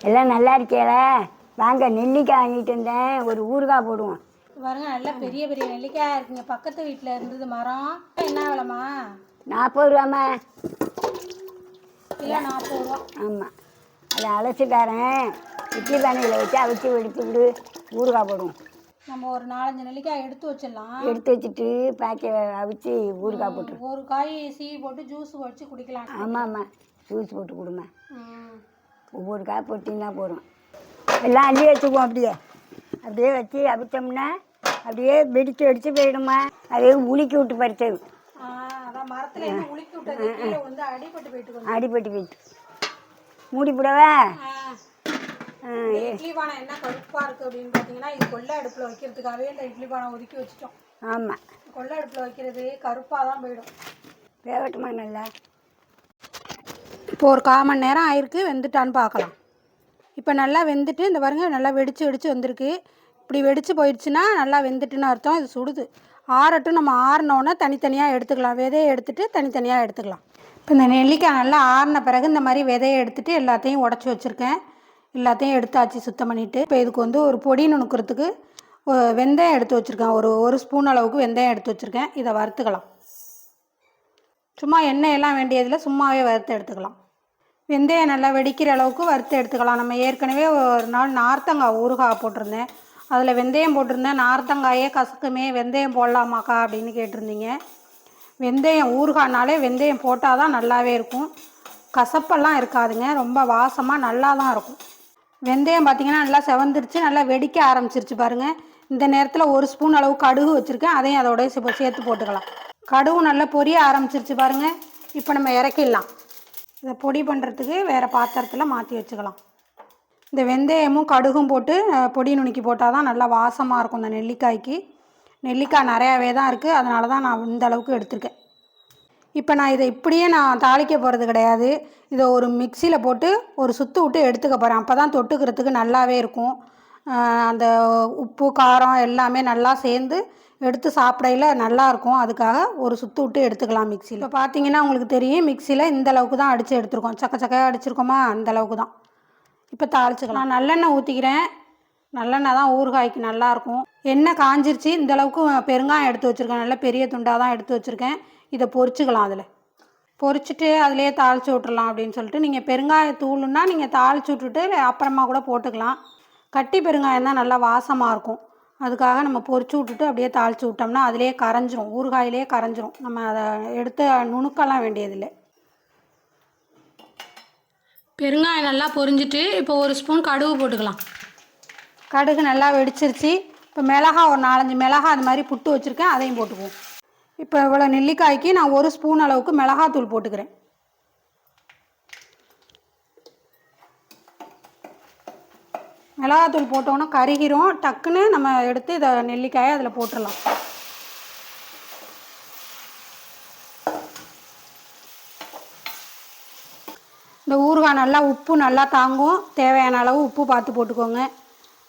எல்லாம் நல்லா இருக்கேல வாங்க நெல்லிக்காய் வாங்கிட்டு வந்தேன். ஒரு ஊறுகாய் போடுவோம். பாருங்க நல்லா பெரிய பெரிய நெல்லிக்காய் இருக்குங்க. பக்கத்து வீட்டில் இருந்தது மரம். என்ன விலைமா நாற்பது ரூபாம்மா. கிலோ நாற்பது ரூபா. ஆமாம் அதை அலசி தரேன் இட்லி பானையில் வச்சு அவிச்சு எடுத்துக்கிட்டு ஊறுகாய் போடுவோம். நம்ம ஒரு நாலஞ்சு நெல்லிக்காய் எடுத்து வச்சிடலாம். எடுத்து வச்சுட்டு பேக்கை அவிச்சு ஊறுகாய் போட்டுரு. ஒரு காய் சீவி போட்டு ஜூஸ் வச்சு குடிக்கலாம் ஆமாம் ஆமாம் ஜூஸ் போட்டு கொடுங்க ம். ஒவ்வொரு காய் போட்டிங்கன்னா போதும். எல்லாம் அள்ளி வச்சுக்குவோம் அப்படியே. அப்படியே வச்சு அவிச்சோம்னா அப்படியே வெடிச்சு வெடிச்சு போயிடுமா. அதே உலுக்கி விட்டு பறிச்சது அடிபட்டு போயிட்டு மூடி போடவா? இட்லி பானை என்ன கருப்பா இருக்கு அப்படின்னு பார்த்தீங்கன்னா இது கொள்ளை அடுப்பில் வைக்கிறதுக்காகவே இந்த இட்லி பானை ஒதுக்கி வச்சுட்டோம். ஆமாம் கொள்ளை அடுப்பில் வைக்கிறது கருப்பாக தான் போயிடும். வேகட்டுமா நல்லா? இப்போ ஒரு கால் மணி நேரம் ஆயிருக்கு வெந்துட்டான்னு பார்க்கலாம். இப்போ நல்லா வெந்துட்டு இந்த பாருங்கள் நல்லா வெடிச்சு வெடிச்சு வந்திருக்கு. இப்படி வெடிச்சு போயிடுச்சுன்னா நல்லா வெந்துட்டுன்னு அர்த்தம் இது சுடுது. ஆறட்டும் நம்ம ஆறினோன்னா தனித்தனியாக எடுத்துக்கலாம். விதையை எடுத்துகிட்டு தனித்தனியாக எடுத்துக்கலாம். இப்போ இந்த நெல்லிக்காய் நல்லா ஆறின பிறகு இந்த மாதிரி விதையை எடுத்துகிட்டு எல்லாத்தையும் உடச்சி வச்சுருக்கேன். எல்லாத்தையும் எடுத்தாச்சு சுத்தம் பண்ணிவிட்டு இப்போ இதுக்கு வந்து ஒரு பொடி நுணுக்கிறதுக்கு வெந்தயம் எடுத்து வச்சுருக்கேன். ஒரு ஒரு ஸ்பூன் அளவுக்கு வெந்தயம் எடுத்து வச்சுருக்கேன். இதை வறுத்துக்கலாம். சும்மா எண்ணெய் எல்லாம் வேண்டியதில் சும்மாவே வறுத்து எடுத்துக்கலாம். வெந்தயம் நல்லா வெடிக்கிற அளவுக்கு வறுத்து எடுத்துக்கலாம். நம்ம ஏற்கனவே ஒரு நாள் நார்த்தங்காய் ஊறுகாய் போட்டிருந்தேன். அதில் வெந்தயம் போட்டிருந்தேன். நார்த்தங்காயே கசக்குமே வெந்தயம் போடலாமாக்கா அப்படின்னு கேட்டிருந்தீங்க. வெந்தயம் ஊறுகாய்னாலே வெந்தயம் போட்டால் தான் நல்லாவே இருக்கும். கசப்பெல்லாம் இருக்காதுங்க. ரொம்ப வாசமாக நல்லா தான் இருக்கும். வெந்தயம் பார்த்திங்கன்னா நல்லா செவந்துருச்சு. நல்லா வெடிக்க ஆரம்பிச்சிருச்சு பாருங்கள் இந்த நேரத்தில் ஒரு ஸ்பூன் அளவு கடுகு வச்சுருக்கேன். அதையும் அதோடய சேர்த்து போட்டுக்கலாம். கடுகு நல்லா பொரிய ஆரம்பிச்சிருச்சு பாருங்கள் இப்போ நம்ம இறக்கிடலாம். இதை பொடி பண்ணுறதுக்கு வேறு பாத்திரத்தில் மாற்றி வச்சுக்கலாம். இந்த வெந்தயமும் கடுகும் போட்டு பொடி நுணுக்கி போட்டால் தான் நல்லா வாசமாக இருக்கும் இந்த நெல்லிக்காய்க்கு. நெல்லிக்காய் நிறையாவே தான் இருக்குது அதனால தான் நான் இந்த அளவுக்கு எடுத்திருக்கேன். இப்போ நான் இதை இப்படியே நான் தாளிக்க போகிறது கிடையாது. இதை ஒரு மிக்சியில் போட்டு ஒரு சுற்று விட்டு எடுத்துக்க போகிறேன் அப்போ தான் தொட்டுக்கிறதுக்கு நல்லாவே இருக்கும். அந்த உப்பு காரம் எல்லாமே நல்லா சேர்ந்து எடுத்து சாப்பிடையில நல்லா இருக்கும் அதுக்காக ஒரு சுற்று விட்டு எடுத்துக்கலாம் மிக்சியில். இப்போ பார்த்தீங்கன்னா உங்களுக்கு தெரியும் மிக்சியில் இந்த அளவுக்கு தான் அடித்து எடுத்துருக்கோம். சக்க சக்கையாக அடிச்சிருக்கோமா? அந்த அளவுக்கு தான். இப்போ தாளிச்சுக்கலாம். நான் நல்லெண்ணெய் ஊற்றிக்கிறேன் நல்லெண்ணெய் தான் ஊறுகாய்க்கு நல்லாயிருக்கும். எண்ணெய் காஞ்சிருச்சு. இந்த அளவுக்கு பெருங்காயம் எடுத்து வச்சுருக்கேன். நல்ல பெரிய துண்டாக தான் எடுத்து வச்சுருக்கேன். இதை பொரிச்சுக்கலாம் அதில். பொரிச்சிட்டு அதிலேயே தாளிச்சு விட்றலாம் அப்படின்னு சொல்லிட்டு நீங்கள் பெருங்காய தூளுன்னா நீங்கள் தாளிச்சு விட்டுட்டு அப்புறமா கூட போட்டுக்கலாம். கட்டி பெருங்காயம் தான் நல்லா வாசமாக இருக்கும். அதுக்காக நம்ம பொரிச்சு விட்டுட்டு அப்படியே தாளிச்சு விட்டோம்னா அதிலே கரைஞ்சிரும். ஊறுகாயிலே கரைஞ்சிரும். நம்ம அதை எடுத்து நுணுக்கலாம் வேண்டியதில்லை. பெருங்காயம் நல்லா பொரிஞ்சிட்டு இப்போ ஒரு ஸ்பூன் கடுகு போட்டுக்கலாம். கடுகு நல்லா வெடிச்சிருச்சு. இப்போ மிளகா ஒரு நாலஞ்சு மிளகா அது மாதிரி புட்டு வச்சுருக்கேன். அதையும் போட்டுக்குவோம். இப்போ இவ்வளோ நெல்லிக்காய்க்கு நான் ஒரு ஸ்பூன் அளவுக்கு மிளகாத்தூள் போட்டுக்கிறேன். மிளகாத்தூள் போட்டோன்னா கருகிரும். டக்குன்னு நம்ம எடுத்து இதை நெல்லிக்காயை அதில் போட்டுடலாம் இந்த ஊறுகாய் நல்லா உப்பு நல்லா தாங்கும். தேவையான அளவு உப்பு பார்த்து போட்டுக்கோங்க.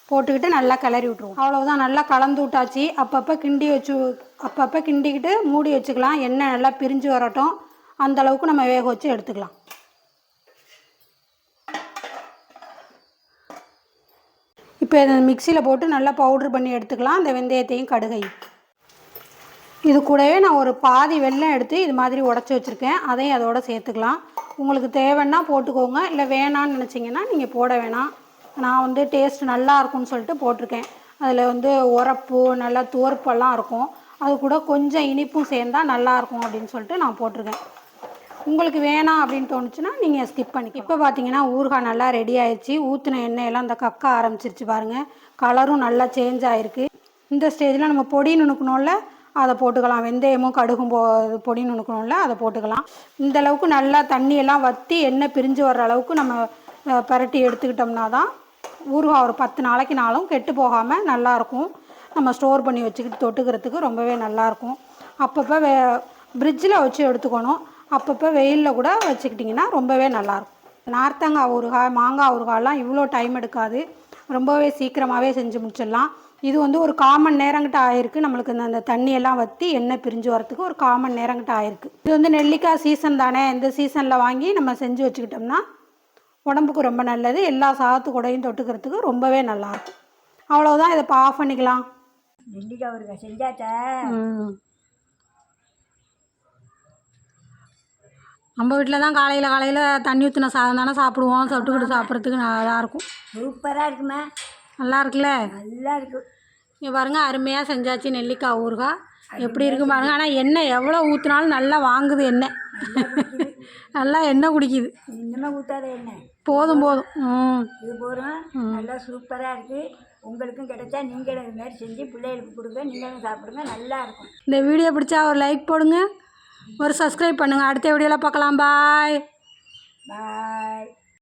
போட்டுக்கிட்டு நல்லா கிளறி விட்ருவோம் அவ்வளோதான் நல்லா கலந்து விட்டாச்சு. அப்பப்போ கிண்டி வச்சு அப்பப்போ கிண்டிக்கிட்டு மூடி வச்சுக்கலாம். எண்ணெய் நல்லா பிரிஞ்சு வரட்டும். அந்த அளவுக்கு நம்ம வேக வச்சு எடுத்துக்கலாம். இப்போ இதை மிக்சியில் போட்டு நல்லா பவுட்ரு பண்ணி எடுத்துக்கலாம். அந்த வெந்தயத்தையும் கடுகையும். இது கூடவே நான் ஒரு பாதி வெள்ளம் எடுத்து இது மாதிரி உடச்சி வச்சுருக்கேன். அதையும் அதோடு சேர்த்துக்கலாம். உங்களுக்கு தேவைன்னா போட்டுக்கோங்க. இல்லை வேணான்னு நினச்சிங்கன்னா நீங்கள் போட வேணாம். நான் வந்து டேஸ்ட் நல்லா இருக்கும்னு சொல்லிட்டு போட்டிருக்கேன். அதில் வந்து உரப்பு நல்லா துவர்ப்பெல்லாம் இருக்கும். அது கூட கொஞ்சம் இனிப்பும் சேர்ந்தால் நல்லாயிருக்கும் அப்படின்னு சொல்லிட்டு நான் போட்டிருக்கேன். உங்களுக்கு வேணாம் அப்படின்னு தோணுச்சுன்னா நீங்கள் ஸ்கிப் பண்ணி இப்போ பார்த்தீங்கன்னா ஊறுகாய் நல்லா ரெடி ஆயிடுச்சு ஊற்றின எண்ணெயெல்லாம் இந்த கக்க ஆரம்பிச்சிருச்சு பாருங்கள் கலரும் நல்லா சேஞ்ச் ஆயிருக்கு. இந்த ஸ்டேஜில் நம்ம பொடி நுணுக்கணும்ல அதை போட்டுக்கலாம். வெந்தயமும் கடுகும் போ பொடி நுணுக்கணும்ல அதை போட்டுக்கலாம். இந்த அளவுக்கு நல்லா தண்ணியெல்லாம் வற்றி எண்ணெய் பிரிஞ்சு வர்ற அளவுக்கு நம்ம பரட்டி எடுத்துக்கிட்டோம்னா தான் ஊறுகாய் ஒரு பத்து நாளைக்கு நாளும் கெட்டு போகாமல் நல்லாயிருக்கும் நம்ம ஸ்டோர் பண்ணி வச்சுக்கிட்டு தொட்டுக்கிறதுக்கு ரொம்பவே நல்லாயிருக்கும் அப்பப்போ வே ஃப்ரிட்ஜில் வச்சு எடுத்துக்கணும். அப்பப்போ வெயிலில் கூட வச்சுக்கிட்டிங்கன்னா ரொம்பவே நல்லாயிருக்கும். நார்த்தங்காய் ஊறுகாய் மாங்காய் ஊறுகாயெல்லாம் இவ்வளோ டைம் எடுக்காது. ரொம்பவே சீக்கிரமாகவே செஞ்சு முடிச்சிடலாம். இது வந்து ஒரு காமன் நேரங்கிட்ட ஆயிருக்கு. நம்மளுக்கு இந்த- அந்த தண்ணியெல்லாம் வற்றி எண்ணெய் பிரிஞ்சு வரத்துக்கு ஒரு காமன் நேரங்கிட்ட ஆயிருக்கு. இது வந்து நெல்லிக்காய் சீசன் தானே. இந்த சீசனில் வாங்கி நம்ம செஞ்சு வச்சுக்கிட்டோம்னா உடம்புக்கு ரொம்ப நல்லது. எல்லா சாத்து கூடையும் தொட்டுக்கிறதுக்கு ரொம்பவே நல்லாயிருக்கும். அவ்வளோதான் இதை இப்போ ஆஃப் பண்ணிக்கலாம். நெல்லிக்காய் ஒரு செஞ்சாச்சா? நம்ம வீட்டில் தான் காலையில் காலையில் தண்ணி ஊற்றின சாதம் தானே சாப்பிடுவோம். தொட்டுக்கிட்டு சாப்பிட்றதுக்கு நல்லா இருக்கும். சூப்பராக இருக்குமா. நல்லா இருக்குல்ல? நல்லா இருக்கு. இங்கே பாருங்க அருமையாக செஞ்சாச்சு நெல்லிக்காய் ஊறுகாய். எப்படி இருக்கு பாருங்க. ஆனால் எண்ணெய் எவ்வளோ ஊற்றினாலும் நல்லா வாங்குது எண்ணெய். நல்லா எண்ணெய் குடிக்குது. இன்னுமே ஊற்றாத என்ன போதும் போதும். ம். இது போகிறோம் நல்லா சூப்பராக இருக்குது உங்களுக்கும் கிடைச்சா நீங்களும் இது மாதிரி செஞ்சு பிள்ளைகளுக்கு கொடுங்க. நீங்களும் சாப்பிடுங்க. நல்லா இருக்கும். இந்த வீடியோ பிடிச்சா ஒரு லைக் போடுங்க. ஒரு சப்ஸ்கிரைப் பண்ணுங்கள் அடுத்த வீடியோவில் பார்க்கலாம். பாய் பாய்